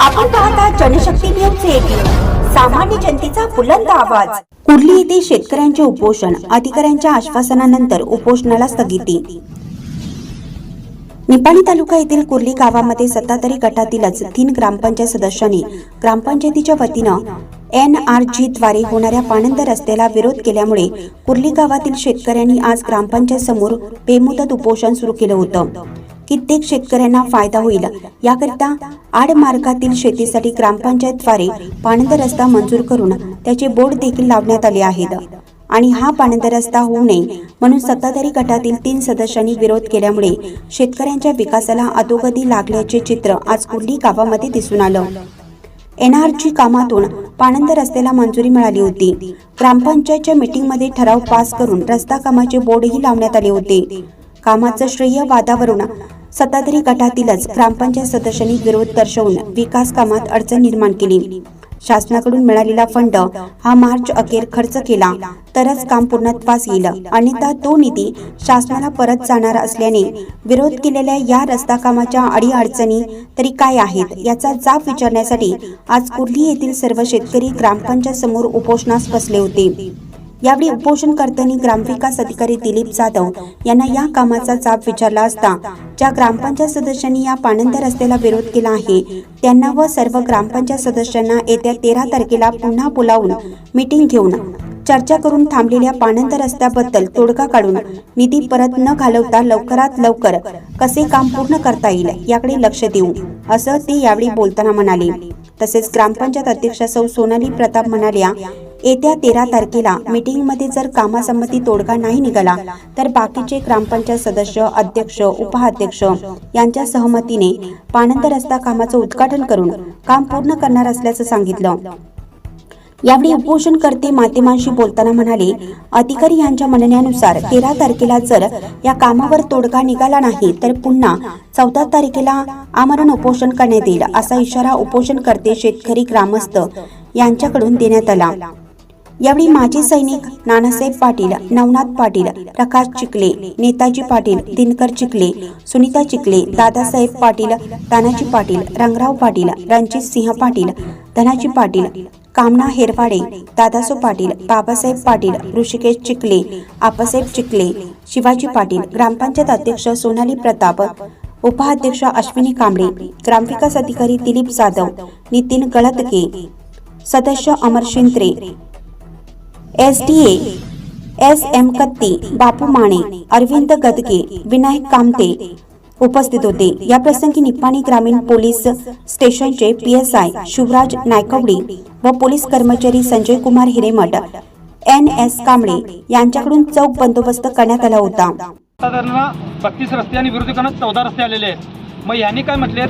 आपण पाहता Janshakti news eighteen सामान्य जनतेचा बुलंद आवाज. कुर्ली येथे शेतकऱ्यांचे उपोषण. अधिकाऱ्यांच्या आश्वासनानंतर उपोषणाला स्थगिती. निपाणी तालुका येथील कुर्ली गावामध्ये सत्ताधारी गटातीलच तीन ग्रामपंचायत सदस्यांनी ग्रामपंचायतीच्या वतीनं एन आर जी द्वारे होणाऱ्या पाणंद रस्त्याला विरोध केल्यामुळे कुर्ली गावातील शेतकऱ्यांनी आज ग्रामपंचायत समोर बेमुदत उपोषण सुरू केलं होतं. कित्येक शेतकऱ्यांना फायदा होईल. याकरिता आडमार्गातील शेतीसाठी ग्रामपंचायतद्वारे पाणंद रस्ता मंजूर करून त्याचे बोर्ड देखील लावण्यात आले आहेत. आणि हा पाणंद रस्ता होऊ नये म्हणून सत्ताधारी गटातील तीन सदस्यांनी विरोध केल्यामुळे शेतकऱ्यांच्या विकासाला अधोगती लागल्याचे चित्र आज कुर्ली गावामध्ये दिसून आलं. एनआरजी कामातून पाणंद रस्त्याला मंजुरी मिळाली होती. ग्रामपंचायतच्या मीटिंगमध्ये ठराव पास करून रस्ता कामाचे बोर्डही लावण्यात आले होते. कामाचं श्रेय वादावरून सत्ताधारी गटातीलच ग्रामपंचायत सदस्यांनी विरोध दर्शवून विकास कामात अडचण निर्माण केली. शासनाकडून मिळालेला फंड हा मार्च अखेर खर्च केला तरच काम पूर्णत्वास येईल. अन्यथा तो निधी शासनाला परत जाणार असल्याने विरोध केलेल्या या रस्ता कामाच्या अडीअडचणी तरी काय आहेत याचा जाब विचारण्यासाठी आज कुर्ली येथील सर्व शेतकरी ग्रामपंचायत समोर उपोषणास बसले होते. यावेळी उपोषणकर्त्यांनी ग्रामविकास अधिकारी दिलीप जाधव यांना या कामाचा जाब विचारला असता ज्या ग्रामपंचायत सदस्यांनी या पाणंद रस्त्याला विरोध केला आहे त्यांना व सर्व ग्रामपंचायत सदस्यांना येत्या तेरा तारखेला पुन्हा बोलावून मीटिंग घेऊन चर्चा करून थांबलेल्या पाणंद रस्त्याबद्दल तोडगा काढून निधी परत न घालवता लवकरात लवकर कसे काम पूर्ण करता येईल याकडे लक्ष देऊ असं ते यावेळी बोलताना म्हणाले. तसेच ग्रामपंचायत अध्यक्षा सौ सोनाली प्रताप म्हणाल्या येत्या तेरा तारखेला मीटिंगमध्ये जर कामासंमती तोडगा नाही निघाला तर बाकीचे ग्रामपंचायत सदस्य अध्यक्ष उपाध्यक्ष यांच्या सहमतीने पाणंद रस्ता कामाचं उद्घाटन करून काम पूर्ण करणार असल्याचं सांगितलं. यावेळी उपोषणकर्ते माध्यमांशी बोलताना म्हणाले अधिकारी यांच्या म्हणण्यानुसार तेरा तारखेला जर या कामावर तोडगा निघाला नाही तर पुन्हा चौदा तारखेला आमरण उपोषण करण्यात येईल असा इशारा उपोषणकर्ते शेतकरी ग्रामस्थ यांच्याकडून देण्यात आला. यावेळी माजी सैनिक नानासाहेब पाटील नवनाथ पाटील प्रकाश चिखले नेताजी पाटील दिनकर चिखले सुनीता चिखले दादासाहेब पाटील तानाजी पाटील रंगराव पाटील रणजित सिंह पाटील धनाजी पाटील कामना हेरवाडे दादासो पाटील बाबासाहेब पाटील ऋषिकेश चिखले आपासाहेब चिखले शिवाजी पाटील ग्रामपंचायत अध्यक्ष सोनाली प्रताप उपाध्यक्ष अश्विनी कांबळे ग्रामविकास अधिकारी दिलीप जाधव नितीन गळतके सदस्य Amar Shintre S D S M Katti Bapu Mane Arvind Gadage Vinayak Kamate उपस्थित होते. या प्रसंगी निपाणी ग्रामीण पोलीस स्टेशनचे P S I Shivraj Naikwadi व पोलीस कर्मचारी संजय कुमार हिरेमठ एन एस कांबळे यांच्याकडून चौक बंदोबस्त करण्यात आला होता. बत्तीस रस्ते आणि विरोधकांना चौदा रस्ते आलेले आहेत. मग यांनी काय म्हटले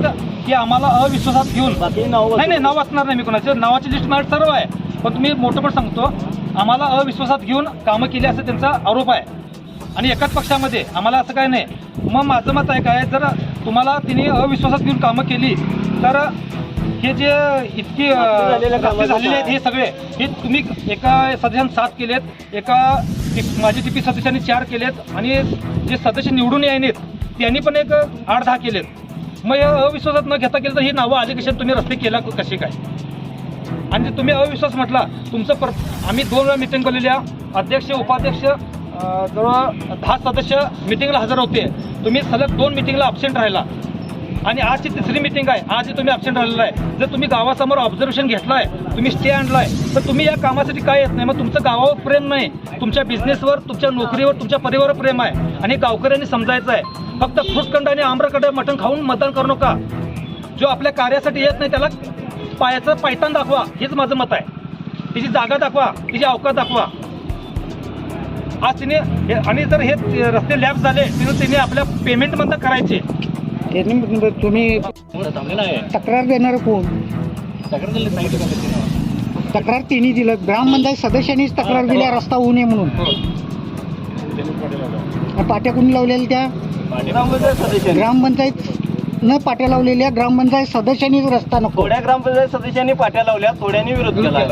की आम्हाला अविश्वासात घेऊन नाही नाही नाव वाचणार नाही मी कोणाचं. नावाची लिस्ट माझ्या सर्व आहे. पण तुम्ही मोठं पण सांगतो आम्हाला अविश्वासात घेऊन कामं केली असं त्यांचा आरोप आहे. आणि एकाच पक्षामध्ये आम्हाला असं काय नाही. मग माझं मत आहे काय? जर तुम्हाला तिने अविश्वासात घेऊन कामं केली तर हे जे इतकी झालेले आहेत हे सगळे हे तुम्ही एका सदस्यांनी सात केलेत एका माजी टी पी सदस्यांनी चार केलेत आणि जे सदस्य निवडून यायनेत त्यांनी पण एक आठ दहा केलेत. मग हे अविश्वासात न घेता केलं तर ही नावं आली कशी तुम्ही रस्ते केला कसे काय? आणि जर तुम्ही अविश्वास म्हटला तुमचं पर आम्ही दोन वेळा मिटिंग बोललेल्या अध्यक्ष उपाध्यक्ष जवळ दहा सदस्य मिटिंगला हजर होते. तुम्ही सलग दोन मिटिंगला अब्सेंट राहिला. आणि आजची तिसरी मिटिंग आहे. आजही तुम्ही अब्सेंट राहिलेला आहे. जर तुम्ही गावासमोर ऑब्झर्वेशन घेतलाय तुम्ही स्टे आणलाय तर तुम्ही या कामासाठी काय येत नाही? मग तुमचं गावावर प्रेम नाही. तुमच्या बिझनेसवर तुमच्या नोकरीवर तुमच्या परिवारावर प्रेम आहे. आणि गावकऱ्यांनी समजायचं आहे. फक्त फुसकंड आणि आम्रखंड मटण खाऊन मतदान करू नका. जो आपल्या कार्यासाठी येत नाही त्याला पायाचं पायतान दाखवा हेच माझं मत आहे. तिची जागा दाखवा तिची अवकाश दाखवा. आज तिने हे- आणि जर हे रस्ते लॅब झाले तर तिने आपल्या पेमेंट बंद करायचे. त्यांनी तुम्ही तक्रार देणार कोण? तक्रार तिने? दिलं. ग्रामपंचायत सदस्यांनीच तक्रार दिली रस्ता होऊ नये म्हणून. आणि पाट्या कोणी लावलेल्या त्या? ग्रामपंचायत न पाट्या लावलेल्या ग्रामपंचायत सदस्यांनीच रस्ता नको. थोड्या ग्रामपंचायत सदस्यांनी पाट्या लावल्या थोड्यांनी विरोध केला.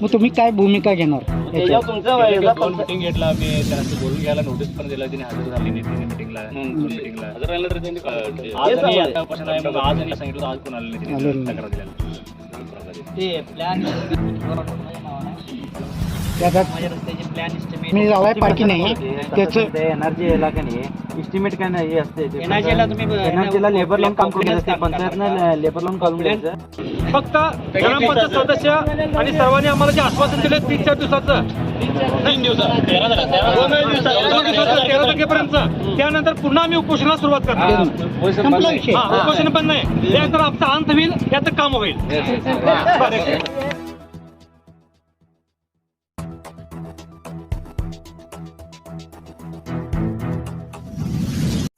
मग तुम्ही काय भूमिका घेणार त्याच्यावर तुमचं मिटिंग घेतला आम्ही त्यांना बोलून घ्यायला नोटीस पण दिला तिने हजर झाली नाही तिने मिटिंगला मिटिंगला दोन मिटिंगला आज आणि सांगा. आता उपोषण आहे. मग आज आणि सांगितलं आज कोण आलं नाही आलं त्यांनी नाही. तक्रार दिल्याला ते प्लॅन माझ्या रस्त्याचे प्लॅन मी लावाय पार्टी नाही. त्याचं एनर्जी याला का नाही इस्टिमेट काय नाही हे असते ते. NRG ला तुम्ही- एनर्जीला लेबर लावून काम करून काम पंचायतनं लेबर लावून काढून द्यायचं फक्त ग्रामपंचायत सदस्य आणि सर्वांनी आम्हाला जे आश्वासन दिले तीन चार दिवसाचं. तीन दिवसात. तेरा तारखेपर्यंत. त्यानंतर पुन्हा आम्ही उपोषणाला सुरुवात करणार. हा उपोषण पण नाही. त्यानंतर आमचा अंत होईल याचं काम होईल.